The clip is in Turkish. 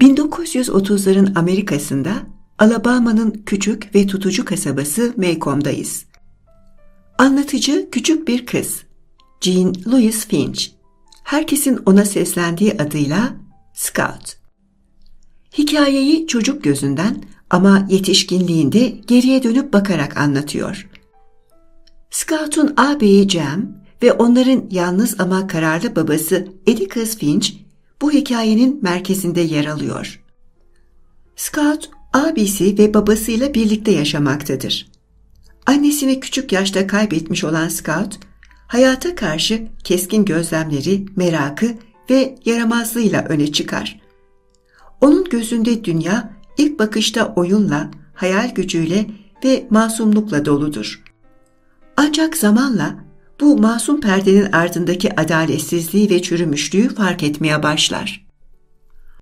1930'ların Amerika'sında Alabama'nın küçük ve tutucu kasabası Macomb'dayız. Anlatıcı küçük bir kız. Jean Louise Finch. Herkesin ona seslendiği adıyla Scout. Hikayeyi çocuk gözünden ama yetişkinliğinde geriye dönüp bakarak anlatıyor. Scout'un ağabeyi Cem ve onların yalnız ama kararlı babası Atticus Finch bu hikayenin merkezinde yer alıyor. Scout, abisi ve babasıyla birlikte yaşamaktadır. Annesini küçük yaşta kaybetmiş olan Scout, hayata karşı keskin gözlemleri, merakı ve yaramazlığıyla öne çıkar. Onun gözünde dünya ilk bakışta oyunla, hayal gücüyle ve masumlukla doludur. Ancak zamanla bu masum perdenin ardındaki adaletsizliği ve çürümüşlüğü fark etmeye başlar.